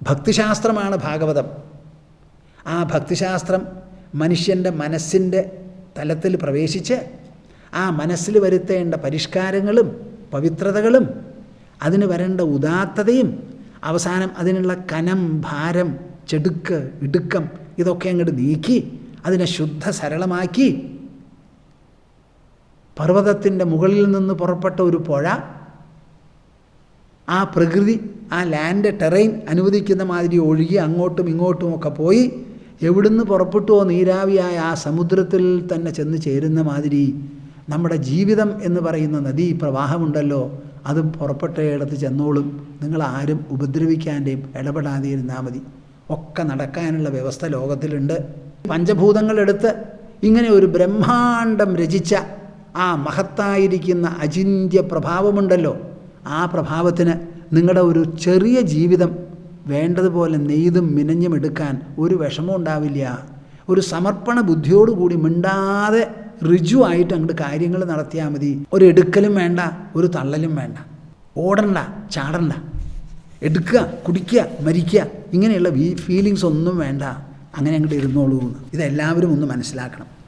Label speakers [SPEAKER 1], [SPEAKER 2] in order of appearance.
[SPEAKER 1] ഭക്തിശാസ്ത്രമാണ് ഭാഗവതം. ആ ഭക്തിശാസ്ത്രം മനുഷ്യന്റെ മനസ്സിന്റെ തലത്തിൽ പ്രവേശിച്ച് ആ മനസ്സിൽ വരുത്തേണ്ട പരിഷ്കാരങ്ങളും പവിത്രതകളും അതിന് വരേണ്ട ഉദാത്തതയും അവസാനം അതിനുള്ള കനം ഭാരം ചെടുക്ക് ഇടുക്കം ഇതൊക്കെ അങ്ങോട്ട് നീക്കി അതിനെ ശുദ്ധ സരളമാക്കി പർവതത്തിന്റെ മുകളിൽ നിന്ന് പുറപ്പെട്ട ഒരു പുഴ ആ പ്രകൃതി ആ ലാൻഡ് ടെറൈൻ അനുവദിക്കുന്ന മാതിരി ഒഴുകി അങ്ങോട്ടും ഇങ്ങോട്ടും ഒക്കെ പോയി എവിടുന്ന് പുറപ്പെട്ടുവോ നീരാവിയായ ആ സമുദ്രത്തിൽ തന്നെ ചെന്ന് ചേരുന്ന മാതിരി നമ്മുടെ ജീവിതം എന്ന് പറയുന്ന നദീ പ്രവാഹമുണ്ടല്ലോ അതും പുറപ്പെട്ടയിടത്ത് ചെന്നോളും. നിങ്ങൾ ആരും ഉപദ്രവിക്കാന്റെയും ഇടപെടാതെ ഇരുന്നാൽ മതി. ഒക്കെ നടക്കാനുള്ള വ്യവസ്ഥ ലോകത്തിലുണ്ട്. പഞ്ചഭൂതങ്ങളെടുത്ത് ഇങ്ങനെ ഒരു ബ്രഹ്മാണ്ടം രചിച്ച ആ മഹത്തായിരിക്കുന്ന അചിന്ത്യ പ്രഭാവമുണ്ടല്ലോ. ആ പ്രഭാവത്തിന് നിങ്ങളുടെ ഒരു ചെറിയ ജീവിതം വേണ്ടതുപോലെ നെയ്തും മിനഞ്ഞും എടുക്കാൻ ഒരു വിഷമം ഉണ്ടാവില്ല. ഒരു സമർപ്പണ ബുദ്ധിയോടുകൂടി മിണ്ടാതെ ഋജുവായിട്ട് അങ്ങോട്ട് കാര്യങ്ങൾ നടത്തിയാൽ മതി. ഒരു എടുക്കലും വേണ്ട ഒരു തള്ളലും വേണ്ട. ഓടണ്ട ചാടണ്ട. എടുക്കുക കുടിക്കുക മരിക്കുക ഇങ്ങനെയുള്ള ഫീലിങ്സ് ഒന്നും വേണ്ട. അങ്ങനെ അങ്ങോട്ട് ഇരുന്നോളൂ എന്ന് ഇതെല്ലാവരും ഒന്ന് മനസ്സിലാക്കണം.